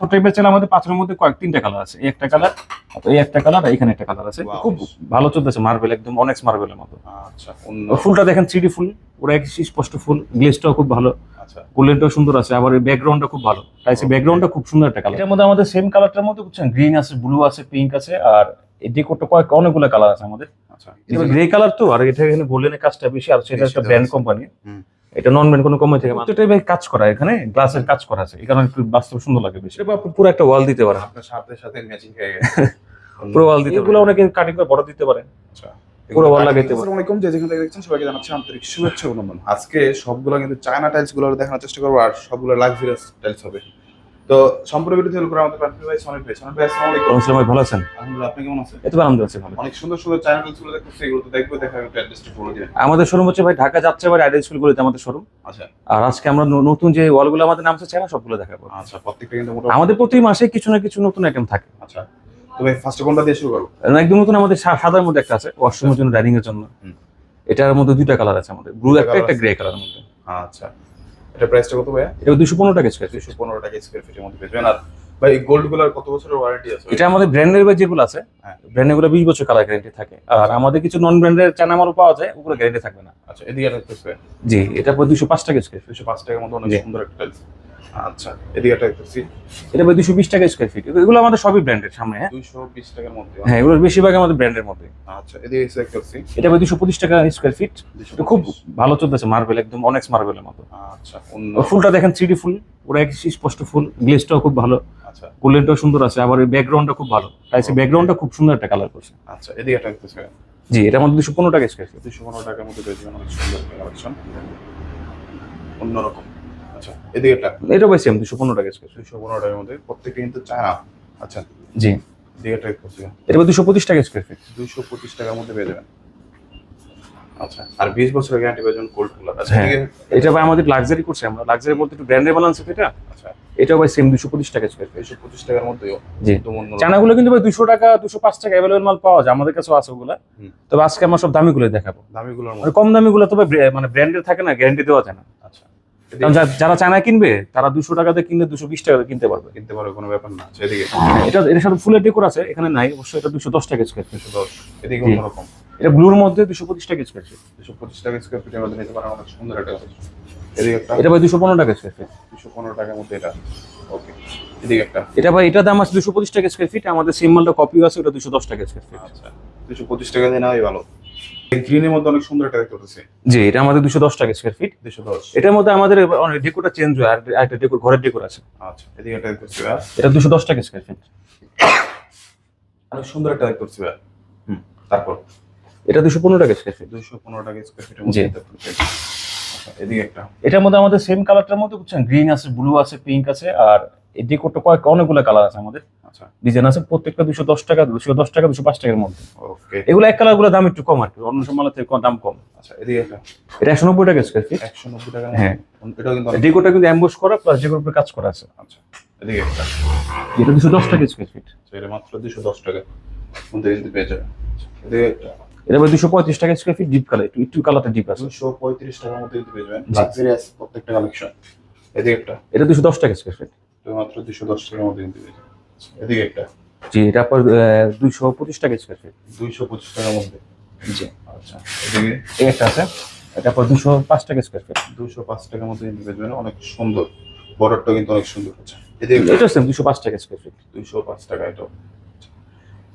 পাথর টাইপের চাল আমাদের পাথরের মধ্যে কয়েক তিনটা কালার আছে একটা কালার এই একটা কালার এখানে একটা কালার আছে। খুব ভালো চলতেছে মার্বেল একদম অনেক্স মার্বেলের মতো। আচ্ছা ফুলটা দেখেন থ্রিডি ফুল ওরা এক স্পষ্ট ফুল গ্লেজটাও খুব ভালো আচ্ছা। গোল্ডেনটাও সুন্দর আছে আবার ব্যাকগ্রাউন্ডটা খুব ভালো। টাইসি ব্যাকগ্রাউন্ডটা খুব সুন্দর একটা কালার এটার মধ্যে আমাদের সেম কালারটার মধ্যে বুঝছেন গ্রিন আছে ব্লু আছে পিঙ্ক আছে আর এই ডেকোরটা কয়েক অনেকগুলো কালার আছে আমাদের। আচ্ছা। গ্রে কালার তো আর এটা এখানে গোল্ডেনের কাজটা বেশি আর সেটা একটা ব্র্যান্ড কোম্পানি। এটা নন ব্র্যান্ড কোনো কোম্পানি থেকে এটাই ভাই কাজ করা এখানে গ্লাসের কাজ করা আছে। এই কারণে একটু বাস্তব সুন্দর লাগে বেশি। পুরো একটা ওয়াল দিতে পারেন। আপনার সাথে সাথে ম্যাচিং হয়ে গেছে। পুরো ওয়াল দিতে এগুলো অনেকে কাটিং করে বড় দিতে পারেন আচ্ছা। পুরো wall লাগাইতে পারে। আসসালামু আলাইকুম যে যেখান থেকে দেখছেন সবাইকে জানাচ্ছি আন্তরিক শুভেচ্ছা ও অভিনন্দন। আজকে সবগুলো কিন্তু চায়না টাইলসগুলো দেখানোর চেষ্টা করব আর সবগুলো লাক্সারিয়াস টাইলস হবে। তো সম্পূর্ণ করে আমাদের প্রান্তিক ভাই সনিক ভাই। সনিক ভাই আসসালামু আলাইকুম। আসসালাম ভাই ভালো আছেন? আলহামদুলিল্লাহ আপনি কেমন আছেন? এত আছে ভালো। অনেক সুন্দর সুন্দর চায়না টাইলসগুলো দেখতেছি এগুলো তো দেখব দেখা একটু অ্যাড্রেসটা বলে দিবেন আমাদের শোরুম হচ্ছে ভাই ঢাকা যাচ্ছে ভাই আইডিয়াল স্কুলগুলোতে আমাদের শোরুম আচ্ছা। আর আজকে আমরা নতুন যে ওয়ালগুলো আমাদের না সবগুলো দেখাবো। আচ্ছা প্রত্যেকটা কিন্তু আমাদের প্রতি মাসে কিছু না কিছু নতুন আইটেম থাকে। আচ্ছা। তো ভাই ফার্স্টে কোনটা দিয়ে শুরু করব? একদম নতুন আমাদের সাদার মধ্যে একটা আছে ওয়াশরুমের জন্য ডাইনিং এর জন্য এটার মধ্যে দুইটা কালার আছে আমাদের। ব্লু একটা একটা গ্রে কালার মধ্যে। আচ্ছা। এটা প্রাইসটা কত ভাইয়া? এটা দুশো পনেরো টাকা স্কয়ার ফিট 215 টাকা স্কয়ার ফিটের মধ্যে পেয়ে যাবেন আর ভাই গোল্ডগুলার কত বছরের ওয়ারেন্টি আছে? এটা আমাদের ব্র্যান্ডের বা যেগুলো আছে হ্যাঁ। ব্র্যান্ডেরগুলো বিশ বছর কালার গ্যারান্টি থাকে। আর আমাদের কিছু নন ব্র্যান্ডের চায়না মালও পাওয়া যায় ওগুলো গ্যারান্টি থাকবে না। আচ্ছা এদিকে দেখতেছে জি এটা পর দুশো পাঁচ টাকা স্কোয়ার ফিট দুশো পাঁচ টাকার মধ্যে অনেক সুন্দর একটা টাইলস আচ্ছা এদিকে একটা দেখতেছি এটা টাকা স্কোয়ার ফিট এগুলো আমাদের সবই ব্র্যান্ডের সামনে হ্যাঁ? দুইশো বিশ টাকার মধ্যে হ্যাঁ এগুলো বেশিরভাগ আমাদের ব্র্যান্ডের মধ্যে। আচ্ছা এদিকে দেখতেছি এটা টাকা স্কোয়ার ফিট এটা খুব ভালো চলতেছে মার্বেল একদম অনেক্স মার্বেলের মতো। আচ্ছা ফুলটা দেখেন থ্রিডি ফুল ওরা এক স্পষ্ট ফুল গ্লেজটাও খুব ভালো। আচ্ছা। গোল্ডেনটাও সুন্দর আছে আবার ব্যাকগ্রাউন্ডটা খুব ভালো। টাইসি ব্যাকগ্রাউন্ডটা খুব সুন্দর একটা কালার করছে। আচ্ছা এদিকে একটা দেখতেছি জি এটার মধ্যে দুশো পনেরো টাকা স্কোয়ার ফিট দুশো পনেরো টাকার মধ্যে পেয়ে যাবেন অনেক সুন্দর কালেকশন অন্যরকম। আচ্ছা এটা সেম দুশো পনেরো টাকা দুশো পনেরো টাকার মধ্যে প্রত্যেকটা কিন্তু চায়না। আচ্ছা জি। এটা দুশো পঁচিশ টাকা স্কোয়ার ফিট দুইশো পঁচিশ টাকার মধ্যে পেয়ে যাবেন। আচ্ছা আর বিশ বছরের গ্যারান্টি পেয়ে কোল্ড কুলার আচ্ছা হ্যাঁ। এটা ভাই আমাদের লাক্সারি করছে আমরা। লাক্সারি বলতে একটু ব্র্যান্ডের বানান্স এটা। আচ্ছা। ভাই সেম দুশো টাকা স্কোয়ার ফিট দুইশো পঁচিশ টাকার মধ্যেও জি। চানাগুলো কিন্তু ভাই দুশো টাকা দুশো পাঁচ টাকা অ্যাভেলেবল মাল পাওয়া যায়। আমাদের কাছেও আছে ওগুলা। তবে আজকে আমরা সব দামিগুলো দেখাবো। দামিগুলোর মানে মধ্যে। কম দামিগুলো তবে ব্র্যা- মানে ব্র্যান্ডের থাকে না গ্যারান্টি দেওয়া যায় না। আচ্ছা। যারা চায়না কিনবে তারা দুশো টাকাতে কিনলে দুশো বিশ টাকাতে কিনতে পারবে। কিনতে পারবে কোনো ব্যাপার না। আচ্ছা এদিকে। এটা এর সাথে ফুলের ডেকোর আছে এখানে নাই অবশ্যই এটা দুশো দশ টাকা স্কোয়ার ফিট দুশো দশ। এদিকে অন্যরকম। এটা ব্লুর মধ্যে দুশো পঁচিশ টাকা স্কোয়ার ফিট দুশো পঁচিশ টাকা স্কোয়ার ফিটের মধ্যে নিতে পারেন অনেক সুন্দর একটা এটা ভাই দুশো পনেরো টাকা স্কোয়ার ফিট দুশো পনেরো টাকার মধ্যে এটা। ওকে এদিকে একটা। এটা ভাই এটা দাম আছে দুশো পঁচিশ টাকা স্কোয়ার ফিট আমাদের সিম কপি আছে ওটা দুশো দশ টাকা স্কোয়ার ফিট আচ্ছা দুশো পঁচিশ টাকা দিয়ে নেওয়াই ভালো। গ্রিনের মধ্যে অনেক সুন্দর একটা দেখতে পাচ্ছি জি এটা আমাদের দুশো দশ টাকা স্কোয়ার ফিট দুশো দশ। এটার মধ্যে আমাদের অনেক ডেকোরটা চেঞ্জ হয় আর একটা ডেকোর ঘরের ডেকোর আছে। আচ্ছা এদিকে একটা দেখতে পাচ্ছি এটা দুশো দশ টাকা স্কোয়ার ফিট অনেক সুন্দর একটা দেখতে পাচ্ছি হুম। তারপর? এটা দুশো পনেরো টাকা স্কোয়ার ফিট দুইশো পনেরো টাকা স্কোয়ার ফিটের মধ্যে এদিকে একটা। এটার মধ্যে আমাদের সেম কালারটার মধ্যে বুঝছেন গ্রিন আছে ব্লু আছে পিঙ্ক আছে আর এই ডেকোরটা কয়েক অনেকগুলো কালার আছে আমাদের। আচ্ছা। ডিজাইন আছে প্রত্যেকটা দুশো দশ টাকা দুশো দশ টাকা দুশো পাঁচ টাকার মধ্যে। ওকে এগুলো এক কালারগুলো দাম একটু কম আর কি অন্য মালের থেকে দাম কম। আচ্ছা এদিকে একটা। এটা একশো নব্বই টাকা স্কোয়ার ফিট একশো নব্বই টাকা। হ্যাঁ। এটাও কিন্তু অনেক- কিন্তু অ্যাম্বুশ করা প্লাস ডেকোর উপরে কাজ করা আছে। আচ্ছা এদিকে একটা। এটা দুশো দশ টাকা স্কোয়ার ফিট আচ্ছা, এটা মাত্র দুশো দশ টাকা। মধ্যে কিন্তু পেয়ে যাবে এদিকে একটা। এটা ভাই দুশো টাকা স্কোয়ার ফিট ডিপ কালার একটু একটু কালারটা ডিপ আছে। দুশো পঁয়ত্রিশ টাকার মধ্যে কিন্তু পেয়ে যাবেন। লাক্সারিয়াস প্রত্যেকটা কালেকশন এদিকে একটা। এটা দুশো দশ টাকা স্কোয়ার ফিট এটা মাত্র দুশো দশ টাকার মধ্যে কিন্তু পেয়ে যাবেন। এদিকে একটা। জি এটা দুইশো পঁচিশ টাকা স্কোয়ার ফিট দুইশো পঁচিশ টাকার মধ্যে। জি। আচ্ছা এদিকে। একটা আছে। এটা দুশো পাঁচ টাকা স্কোয়ার ফিট দুশো পাঁচ টাকার মধ্যে কিন্তু পেয়ে যাবেন। অনেক সুন্দর। বর্ডারটা কিন্তু অনেক সুন্দর আচ্ছা এদিকে এটা সেম দুশো পাঁচ টাকা স্কোয়ার ফিট দুইশো পাঁচ টাকা এটাও। আচ্ছা,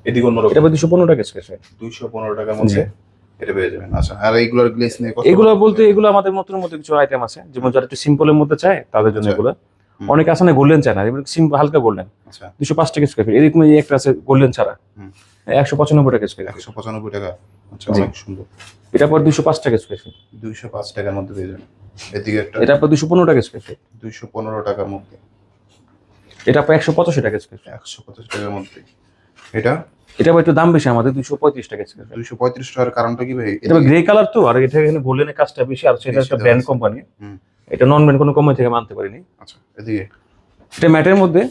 এদিকে অন্যরকম। এটা ভাই দুশো পনেরো টাকা স্কোয়ার ফিট দুইশো পনেরো টাকার মধ্যে এটা পেয়ে যাবেন। আচ্ছা আর এইগুলোর গ্লেস নিয়ে কত এগুলো বলতে এগুলো আমাদের মতন মতো কিছু আইটেম আছে। যেমন যারা একটু সিম্পলের মধ্যে চায় তাদের জন্য আচ্ছা। এগুলো। অনেক আছে না গোল্ডেন চায় না। এগুলো সিম্পল হালকা গোল্ডেন আচ্ছা। দুশো পাঁচ টাকা স্কোয়ার ফিট এরকম এই একটা আছে গোল্ডেন ছাড়া। হুম। একশো পঁচানব্বই টাকা স্কোয়ার ফিট একশো পঁচানব্বই টাকা। আচ্ছা অনেক সুন্দর। এটা পর দুশো পাঁচ টাকা স্কোয়ার ফিট দুইশো পাঁচ টাকার মধ্যে পেয়ে যাবেন। এদিকে একটা এটা দুশো পনেরো টাকা স্কোয়ার ফিট দুইশো পনেরো টাকার মধ্যে। এটা একশো পঁচাশি টাকা স্কোয়ার ফিট একশো পঁচাশ টাকার মধ্যে। এটা? এটা একটু দাম বেশি আমাদের দুশো পঁয়ত্রিশ টাকা স্কোয়ার ফিট দুইশো পঁয়ত্রিশ টাকার কারণটা কি ভাই? এটা গ্রে কালার তো আর এটা এখানে গোল্ডেনের কাজটা বেশি আর সেটা একটা ব্র্যান্ড কোম্পানি। এটা নন ব্র্যান্ড কোনো কোম্পানি থেকে মানতে পারিনি। আচ্ছা এদিকে। এটা ম্যাটের মধ্যে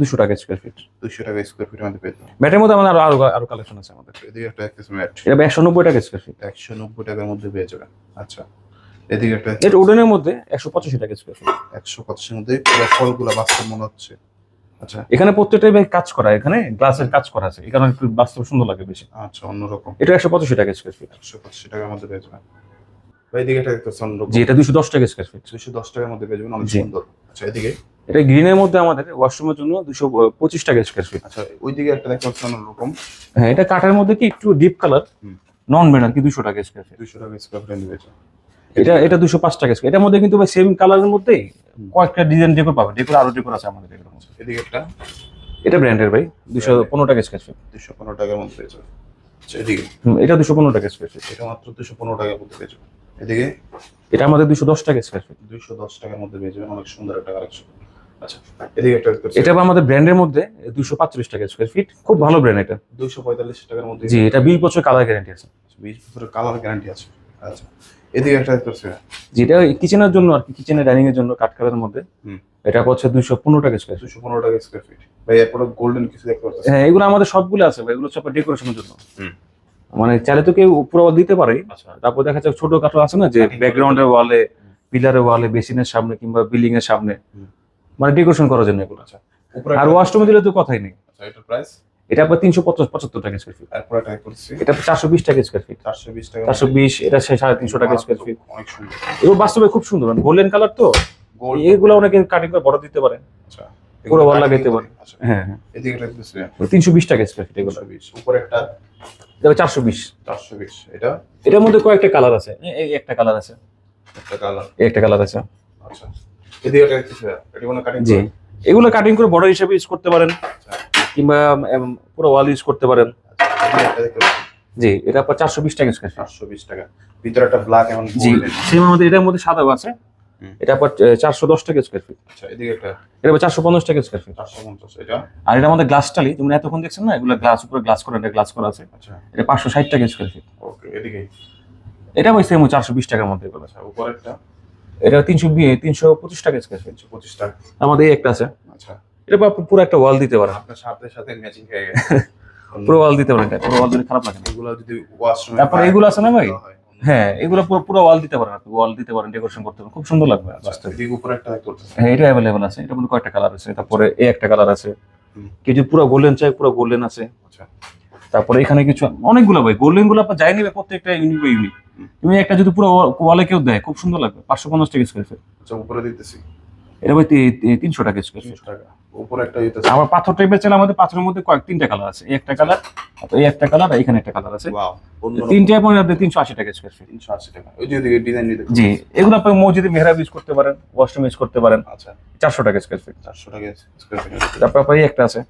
দুশো টাকা স্কোয়ার ফিট দুইশো টাকা স্কোয়ার ফিটের মধ্যে পেয়ে ম্যাটের মধ্যে আমাদের আরও আরও কালেকশন আছে আমাদের। এদিকে একটা একশো ম্যাট। এটা একশো নব্বই টাকা স্কোয়ার ফিট একশো নব্বই টাকার মধ্যে পেয়ে যাবেন। আচ্ছা এদিকে একটা এটা উডেনের মধ্যে একশো পঁচাশি টাকা স্কোয়ার ফিট একশো পঁচাশের মধ্যে পুরো ফলগুলো বাস্তব মনে হচ্ছে। আচ্ছা। এখানে প্রত্যেকটাই ভাই কাজ করা এখানে গ্লাসের কাজ করা আছে। কারণে একটু বাস্তব সুন্দর লাগে বেশি। আচ্ছা অন্যরকম। এটা একশো পঁচাশি টাকা স্কোয়ার ফিট একশো পঁচাশি টাকার মধ্যে পেয়ে যাবেন। ভাই এদিকে এটা অন্যরকম। জি এটা দুশো দশ টাকা স্কোয়ার ফিট দুশো দশ টাকার মধ্যে পেয়ে যাবেন অনেক। সুন্দর। আচ্ছা এদিকে? এটা গ্রিনের মধ্যে আমাদের ওয়াশরুমের জন্য দুশো পঁচিশ টাকা স্কোয়ার ফিট আচ্ছা ওইদিকে একটা দেখতে অন্যরকম। হ্যাঁ এটা কাঠের মধ্যে কি একটু ডিপ কালার। নন আর কি দুশো টাকা স্কোয়ার ফিট দুশো টাকা স্কোয়ার ফিট এটা এটা দুশো পাঁচ টাকা স্কোয়ার এটার মধ্যে কিন্তু ভাই সেম কালারের মধ্যেই কয়েকটা ডিজাইন ডেকোর পাবে ডেকোর আরও ডেকোর আছে আমাদের মধ্যে। এদিকে একটা। এটা ব্র্যান্ডের ভাই দুশো পনেরো টাকা স্কোয়ার ফিট দুশো পনেরো টাকার মধ্যে পেয়েছে। আচ্ছা এদিকে। এটা দুশো পনেরো টাকা স্কোয়ার ফিট এটা মাত্র দুশো পনেরো টাকার মধ্যে পেয়েছে। এদিকে। এটা আমাদের দুশো দশ টাকা স্কোয়ার ফিট দুইশো দশ টাকার মধ্যে পেয়ে যাবেন অনেক সুন্দর একটা কালেকশন আচ্ছা এদিকে একটা এটা আমাদের ব্র্যান্ডের মধ্যে দুশো পাঁচচল্লিশ টাকা স্কোয়ার ফিট খুব ভালো ব্র্যান্ড এটা। দুইশো পঁয়তাল্লিশ টাকার মধ্যে। জি এটা বিশ বছর কালার গ্যারান্টি আছে। বিশ বছরের কালার গ্যারান্টি আছে। আচ্ছা এদিকে একটা যেটা কিচেনের জন্য আর কি কিচেনের ডাইনিং এর জন্য কাঠকালের মধ্যে। এটা হচ্ছে দুশো পনেরো টাকা স্কোয়ার টাকা স্কোয়ার ফিট ভাই এরপরে গোল্ডেন কিছু দেখতে পাচ্ছি হ্যাঁ এগুলো আমাদের সবগুলো আছে ভাই এগুলো সব ডেকোরেশনের জন্য। মানে চাইলে তো কেউ পুরো দিতে পারে। আচ্ছা। তারপর দেখা যাচ্ছে ছোট খাটো আছে না যে। ব্যাকগ্রাউন্ডের ওয়ালে পিলারের ওয়ালে বেসিনের সামনে কিংবা বিল্ডিং এর সামনে মানে ডেকোরেশন করার জন্য এগুলো আচ্ছা। উপরে আর ওয়াশরুমে দিলে তো কথাই নেই। আচ্ছা এটার প্রাইস এটা আপনার তিনশো পঁচাত্তর টাকা স্কোয়ার ফিট এটা চারশো বিশ টাকা স্কোয়ার ফিট চারশো বিশ এটা সাড়ে তিনশো টাকা স্কোয়ার ফিট অনেক সুন্দর। এগুলো বাস্তবে খুব সুন্দর। গোল্ডেন কালার তো। এগুলো অনেকে কাটিং করে বড় দিতে পারে আচ্ছা পুরো এগুলো লাগাইতে। আচ্ছা হ্যাঁ হ্যাঁ। তিনশো বিশ টাকা স্কোয়ার ফিট এগুলো। উপরে একটা। এটা চারশো বিশ। চারশো বিশ এটা? এটার মধ্যে কয়েকটা কালার আছে। এই- একটা কালার আছে। একটা কালার একটা কালার আছে। আচ্ছা। এদিকে কাটিং জি। এগুলো কাটিং করে বড় হিসাবে ইউজ করতে পারেন। কিংবা পুরো ওয়াল ইউজ করতে পারেন। জি এটা আপনার চারশো বিশ টাকা স্কোয়ার চারশো বিশ টাকা। ভিতরে একটা ব্ল্যাক এবং জি সেম আমাদের এটার মধ্যে সাদাও আছে। এটা আপনার চারশো দশ টাকা স্কোয়ার ফিট আচ্ছা এদিকে একটা। এটা চারশো পঞ্চাশ টাকা স্কোয়ার ফিট চারশো পঞ্চাশ এটা? আর এটা আমাদের গ্লাস টালি যেমন এতক্ষণ দেখছেন না এগুলো গ্লাস উপরে গ্লাস করা এটা গ্লাস করা আছে। আচ্ছা। এটা পাঁচশো ষাট টাকা স্কোয়ার ফিট ওকে এদিকে। এটা ওই সেম চারশো বিশ টাকার মধ্যে এগুলো। আচ্ছা উপরেরটা? এটা তিনশো তিনশো পঁচিশ টাকা স্কোয়ার ফিট পঁচিশ টাকা। আমাদের একটা আছে। আচ্ছা। এটা পুরো একটা ওয়াল দিতে পারেন আপনার সাথে সাথে ম্যাচিং হয়ে গেছে। পুরো ওয়াল দিতে পারেন পুরো ওয়াল দিলে খারাপ লাগে না। এগুলো যদি ওয়াশরুমে তারপর এগুলো আছে না ভাই? হ্যাঁ। এগুলো পুরো পুরো ওয়াল দিতে পারেন আপনি। ওয়াল দিতে পারেন ডেকোরেশন করতে পারেন। খুব সুন্দর লাগবে বাস্তবে। এদিকে উপরে একটা করতেছে হ্যাঁ এটা অ্যাভেলেবল আছে। এটা মধ্যে কয়েকটা কালার আছে। তারপরে এই একটা কালার আছে। কেউ পুরো গোল্ডেন চাই পুরো গোল্ডেন আছে। আচ্ছা। তারপরে এখানে কিছু অনেকগুলো ভাই। গোল্ডেনগুলো আপনার যাই নিবে প্রত্যেকটা ইউনিক বা ইউনিক তুমি একটা যদি পুরো ওয়ালে কেউ দেয় খুব সুন্দর লাগবে। পাঁচশো পঞ্চাশ টাকা স্কোয়ার ফিট আচ্ছা উপরে দিতেছি। এটা ভাই তিনশো টাকা স্কোয়ার ফিট তিনশো টাকা। উপরে একটা পাথর টাইপের চাইলে আমাদের পাথরের মধ্যে কয়েক তিনটা কালার আছে। একটা কালার এই একটা কালার আর এখানে একটা কালার আছে। তিনটা পরে আপনার তিনশো আশি টাকা স্কোয়ার ফিট তিনশো আশি টাকা। ওই যে ওদিকে ডিজাইন নিতে জি এগুলো আপনি মসজিদে মেহরাব ইউজ করতে পারেন ওয়াশরুম ইউজ করতে পারেন। আচ্ছা। চারশো টাকা স্কোয়ার ফিট চারশো টাকা স্কোয়ার ফিট তারপর আপনার এই একটা আছে।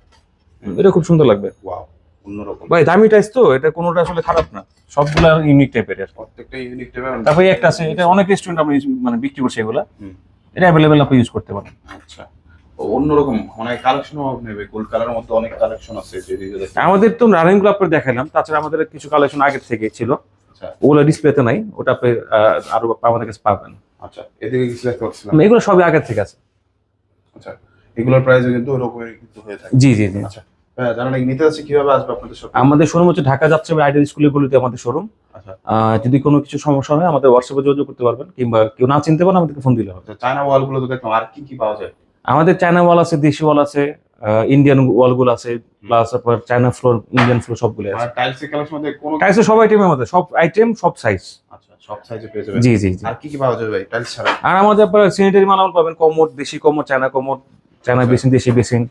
এটা খুব সুন্দর লাগবে। ওয়াও অন্যরকম। ভাই দামি টাইস তো এটা কোনোটা আসলে খারাপ না। সবগুলো ইউনিক টাইপের প্রত্যেকটা ইউনিক টাইপের তারপরে একটা আছে এটা অনেক রেস্টুরেন্ট আমরা মানে বিক্রি করছি এগুলা। এটা অ্যাভেলেবেল আপনি ইউজ করতে পারেন। আচ্ছা। ও, অন্যরকম মানে কালেকশন অভাব নেবে গোল্ড কালারের মধ্যে অনেক কালেকশন আছে আমাদের তো রানিংগুলো আপনার দেখালাম তাছাড়া আমাদের কিছু কালেকশন আগে থেকে ছিল। আচ্ছা। ওগুলো ডিসপ্লেতে নাই ওটা আপনি আরও আমাদের কাছে পাবেন। আচ্ছা এদিকে কিছু দেখতে পাচ্ছিলাম। এগুলো সবই আগের থেকে আছে। আচ্ছা এগুলোর প্রাইসও কিন্তু ওরকমের কিন্তু হয়ে থাকে। জি জি জি। আচ্ছা। যারা নাকি নিতে যাচ্ছে কীভাবে আসবে আপনাদের সাথে আমাদের শোরুম হচ্ছে ঢাকা যাচ্ছে আইডিয়াল স্কুলের গলিতে আমাদের শোরুম। আচ্ছা। যদি কোনো কিছু সমস্যা হয় আমাদের হোয়াটসঅ্যাপে যোগাযোগ করতে পারবেন কিংবা কেউ না চিনতে পারেন আমাদেরকে ফোন দিলে হবে। চায়না ওয়ালগুলো তো দেখলাম আর কি কি পাওয়া যায়? আমাদের চায়না ওয়াল আছে দেশি ওয়াল আছে ইন্ডিয়ান ওয়ালগুলো আছে প্লাস আপনার চায়না ফ্লোর ইন্ডিয়ান ফ্লোর সবগুলো আছে। আর টাইলসের কালেকশন মধ্যে কোনো টাইসের সব আইটেম আমাদের সব আইটেম সব সাইজ আচ্ছা সব সাইজে পেয়ে যাবেন। জি জি জি। আর কি কি পাওয়া যাবে ভাই টাইলস ছাড়া? আর আমাদের আপনার স্যানিটারি মালামাল পাবেন কমোড দেশি commode China commode China basin দেশি বেসিন।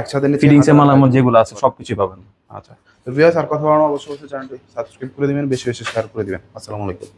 একসাথে ফিটিংস এর মালামাল যেগুলো আছে সবকিছু পাবেন। আচ্ছা। তো ভিউয়ার্স আর কথা বলার অবশ্যই অবশ্যই চ্যানেলটি সাবস্ক্রাইব করে দিবেন বেশি বেশি শেয়ার করে দিবেন। আসসালামু আলাইকুম।